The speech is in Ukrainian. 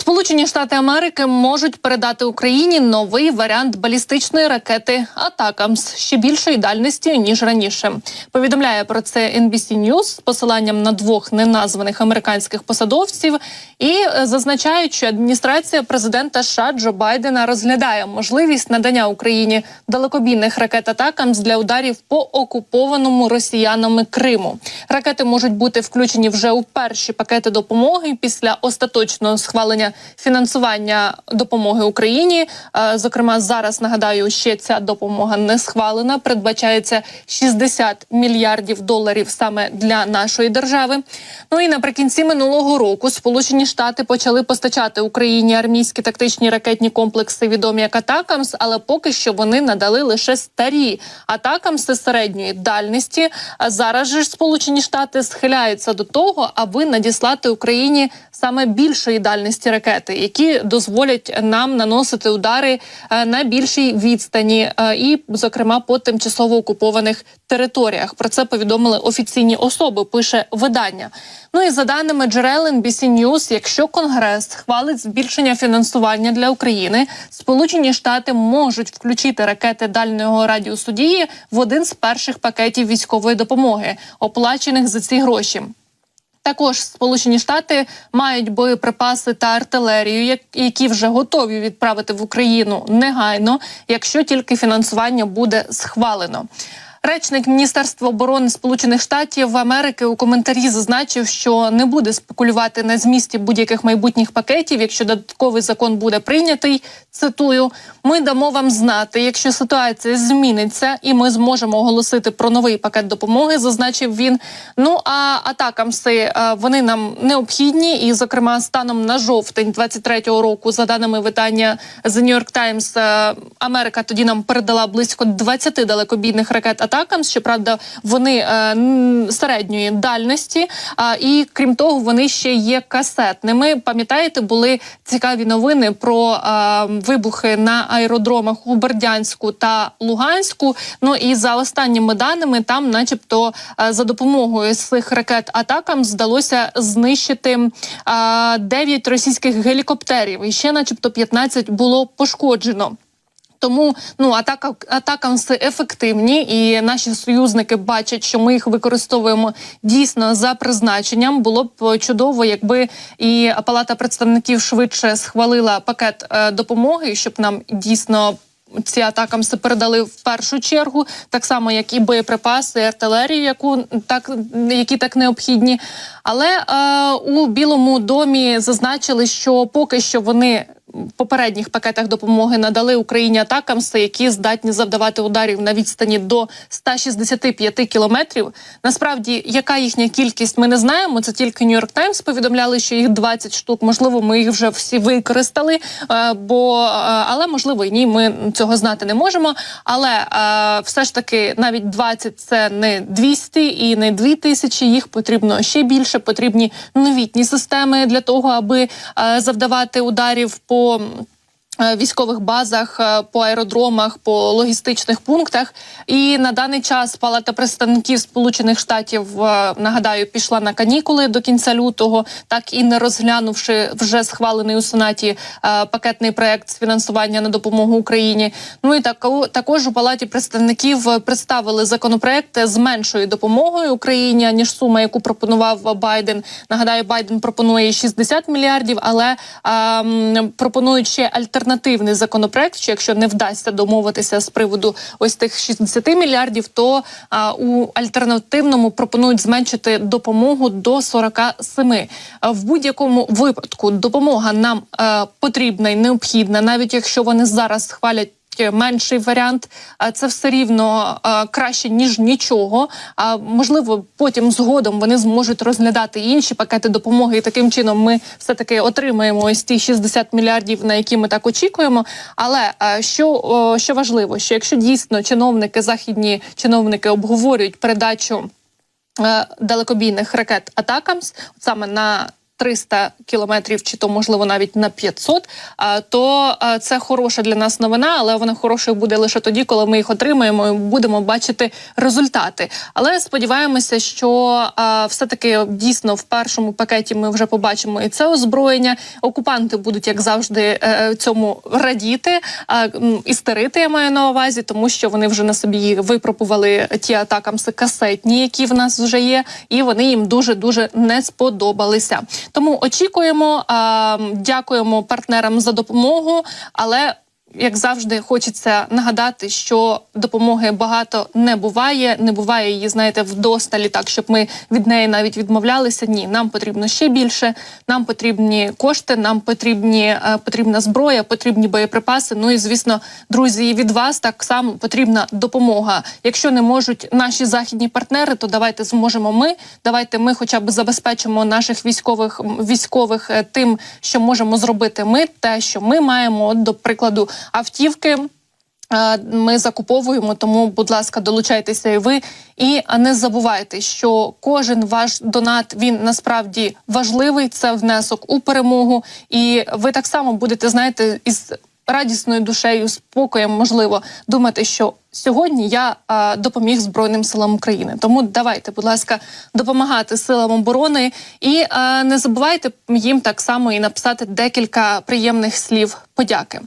Сполучені Штати Америки можуть передати Україні новий варіант балістичної ракети Атакамс ще більшої дальності ніж раніше. Повідомляє про це NBC News з посиланням на двох неназваних американських посадовців і е, зазначають, що адміністрація президента США Джо Байдена розглядає можливість надання Україні далекобійних ракет Атакамс для ударів по окупованому росіянами Криму. Ракети можуть бути включені вже у перші пакети допомоги після остаточного схвалення фінансування допомоги Україні. Е, Зокрема, зараз нагадаю, ще ця допомога не схвалена. Передбачається 60 мільярдів доларів саме для нашої держави. Ну і наприкінці минулого року Сполучені Штати почали постачати Україні армійські тактичні ракетні комплекси, відомі як Атакамс, але поки що вони надали лише старі Атакамси середньої дальності. А зараз же Сполучені Штати схиляються до того, аби надіслати Україні саме більшої дальності ракети, які дозволять нам наносити удари е, на більшій відстані, е, і, зокрема, по тимчасово окупованих територіях. Про це повідомили офіційні особи. Пише видання. Ну і за даними джерел NBC News, якщо Конгрес схвалить збільшення фінансування для України, Сполучені Штати можуть включити ракети дальнього радіусу дії в один з перших пакетів військової допомоги, оплачених за ці гроші. Також Сполучені Штати мають боєприпаси та артилерію, які вже готові відправити в Україну негайно, якщо тільки фінансування буде схвалено. Речник Міністерства оборони Сполучених Штатів Америки у коментарі зазначив, що не буде спекулювати на змісті будь-яких майбутніх пакетів, якщо додатковий закон буде прийнятий. Цитую: ми дамо вам знати, якщо ситуація зміниться, і ми зможемо оголосити про новий пакет допомоги. Зазначив він. Ну а атакамси е, вони нам необхідні, і, зокрема, станом на жовтень 23-го року, за даними видання The New York Times, е, Америка тоді нам передала близько 20 далекобійних ракет Атакамс. Щоправда, вони е, середньої дальності. І крім того, вони ще є касетними. Пам'ятаєте, були цікаві новини про вибухи на аеродромах у Бердянську та Луганську. Ну і за останніми даними, там, начебто, е, за допомогою цих ракет атакам здалося знищити е, 9 російських гелікоптерів. І ще, начебто, 15 було пошкоджено. Тому ну атака атакамси ефективні, і наші союзники бачать, що ми їх використовуємо дійсно за призначенням. Було б чудово, якби і Палата представників швидше схвалила пакет е, допомоги, щоб нам дійсно. Ці атакамси передали в першу чергу, так само як і боєприпаси, і артилерію, яку так які так необхідні. Але е, у Білому домі зазначили, що поки що вони попередніх пакетах допомоги надали Україні атакамси, які здатні завдавати ударів на відстані до 165 кілометрів. Насправді, яка їхня кількість, ми не знаємо. Це тільки Нью-Йорк Таймс повідомляли, що їх 20 штук. Можливо, ми їх вже всі використали, е, бо е, але можливо і ні, ми цього знати не можемо. Але е, все ж таки навіть 20 – це не 200 і не 2000, Їх потрібно ще більше. Потрібні новітні системи для того, аби завдавати ударів по. Е, Військових базах е, по аеродромах, по логістичних пунктах, і на даний час Палата представників Сполучених Штатів е, нагадаю пішла на канікули до кінця лютого, так і не розглянувши вже схвалений у сенаті е, пакетний проект з фінансування на допомогу Україні. Ну і тако- також у палаті представників е, представили законопроект з меншою допомогою Україні ніж сума, яку пропонував Байден. Нагадаю, Байден пропонує 60 мільярдів, але ем, пропонують ще альтернативний законопроект. Що якщо не вдасться домовитися з приводу ось тих 60 мільярдів, то а, у альтернативному пропонують зменшити допомогу до 47. А В будь-якому випадку допомога нам а, потрібна і необхідна, навіть якщо вони зараз схвалять. Менший варіант, це все рівно краще ніж нічого. А можливо, потім згодом вони зможуть розглядати інші пакети допомоги, і таким чином ми все таки отримаємо ось ті 60 мільярдів, на які ми так очікуємо. Але що, що важливо, що якщо дійсно чиновники, західні чиновники обговорюють передачу е, далекобійних ракет Атакамс, саме на 300 кілометрів, чи то можливо навіть на 500, а, то це хороша для нас новина, але вона хорошою буде лише тоді, коли ми їх отримаємо і будемо бачити результати. Але сподіваємося, що все-таки дійсно в першому пакеті ми вже побачимо і це озброєння. Окупанти будуть, як завжди, е, цьому радіти, істерити, я маю на увазі, тому що вони вже на собі випробували ті атакамси касетні, які в нас вже є, і вони їм дуже дуже не сподобалися. Тому очікуємо, дякуємо партнерам за допомогу, але. Як завжди, хочеться нагадати, що допомоги багато не буває. Не буває її, знаєте, вдосталі, так щоб ми від неї навіть відмовлялися. Ні, нам потрібно ще більше. Нам потрібні кошти, нам потрібні е, потрібна зброя, потрібні боєприпаси. Ну і звісно, друзі, від вас так само потрібна допомога. Якщо не можуть наші західні партнери, то давайте зможемо ми. Давайте ми, хоча б забезпечимо наших військових військових е, тим, що можемо зробити. Ми те, що ми маємо, до прикладу, автівки. е, Ми закуповуємо, тому, будь ласка, долучайтеся і ви. І не забувайте, що кожен ваш донат він насправді важливий. Це внесок у перемогу, і ви так само будете знаєте із радісною душею, спокоєм, можливо, думати, що сьогодні я допоміг Збройним силам України. Тому давайте, будь ласка, допомагати силам оборони і не забувайте їм так само і написати декілька приємних слів подяки.